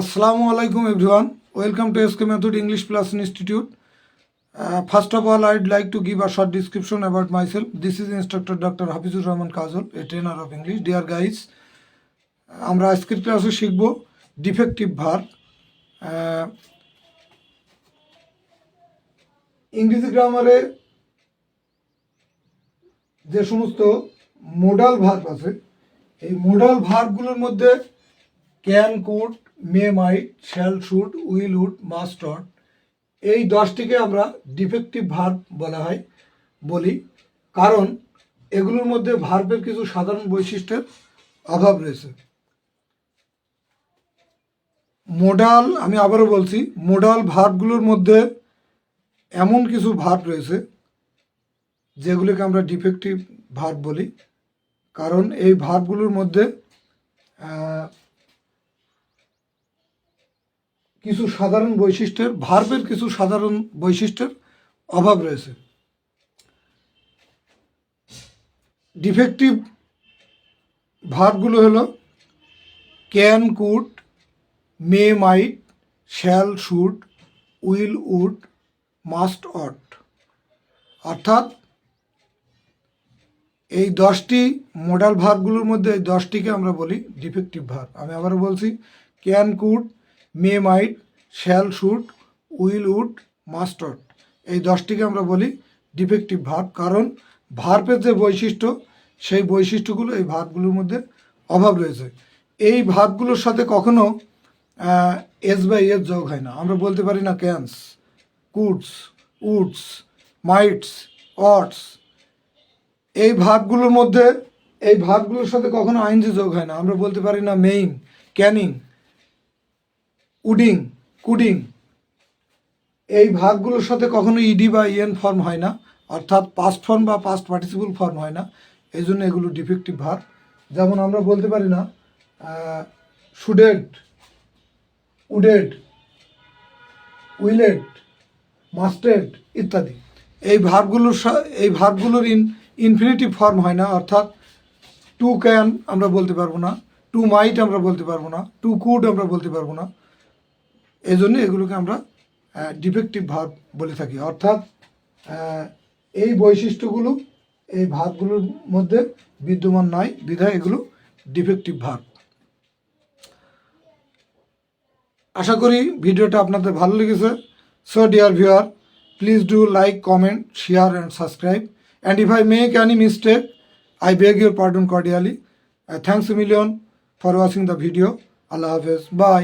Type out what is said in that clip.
আসসালামু আলাইকুম everyone welcome to SK method English plus institute first of all I'd like to give a short description about my self this is instructor doctor Hafizur Rahman Kajal a trainer of English dear guys আমরা আজকের ক্লাসে শিখব defective ভার ইংরেজি গ্রামারে যে সমস্ত modal verb আছে, এই মোডাল ভার্বগুলোর মধ্যে can could, may might, shall should, will would এই দশটিকে আমরা ডিফেক্টিভ ভার্ব বলা হয়, বলি, কারণ এগুলোর মধ্যে ভার্বের কিছু সাধারণ বৈশিষ্ট্যের অভাব রয়েছে। মোডাল, আমি আবারও বলছি, মোডাল ভার্বগুলোর মধ্যে এমন কিছু ভার্ব রয়েছে, যেগুলিকে আমরা ডিফেক্টিভ ভার্ব বলি, কারণ এই ভার্বগুলোর মধ্যে কিছু সাধারণ বৈশিষ্ট্যের, ভার্বের কিছু সাধারণ বৈশিষ্ট্যের অভাব রয়েছে। ডিফেক্টিভ ভার্বগুলো হলো can, could, may, might, shall, should, will, would, must, ought. অর্থাৎ এই দশটি মোডাল ভার্বগুলোর মধ্যে এই দশটিকে আমরা বলি ডিফেক্টিভ ভার্ব। আমি আবারও বলছি, can, could may might shall should will would must ought এই দশটিকে আমরা বলি ডিফেক্টিভ ভার্ব, কারণ ভার্বের যে বৈশিষ্ট্য, সেই বৈশিষ্ট্যগুলো এই ভার্বগুলোর মধ্যে অভাব রয়েছে। এই ভার্বগুলোর সাথে কখনো এস বাই এস যোগ হয় না। আমরা বলতে পারি না cans coulds woulds mights oughts এই ভাবগুলোর মধ্যে, এই ভাবগুলোর সাথে কখনো আইনজি যোগ হয় না। আমরা বলতে পারি না মেইন ক্যানিং উডিং, কুডিং। এই ভাগগুলোর সাথে কখনো ইডি বা ইএন ফর্ম হয় না, অর্থাৎ পাস্ট ফর্ম বা পাস্ট পার্টিসিপল ফর্ম হয় না। এই জন্য এগুলো ডিফেক্টিভ ভাগ। যেমন আমরা বলতে পারি না শুডেড, উডেড উইলেড মাস্টেড ইত্যাদি। এই ভার্বগুলোর এই ভার্বগুলোর ইন ইনফিনিটিভ ফর্ম হয় না, অর্থাৎ টু ক্যান আমরা বলতে পারব না টু মাইট আমরা বলতে পারব না টু কুড আমরা বলতে পারব না। এই জন্য এগুলোকে আমরা ডিফেক্টিভ ভাব বলে থাকি। অর্থাৎ এই বৈশিষ্ট্যগুলো, এই ভাবগুলোর মধ্যে বিদ্যমান নয় বিধায় এগুলো ডিফেক্টিভ ভাব আশা করি ভিডিওটা আপনাদের ভালো লেগেছে। So dear viewer please do like comment share and subscribe and if I make any mistake I beg your pardon cordially thanks million for watching the video আল্লাহ হাফেজ বাই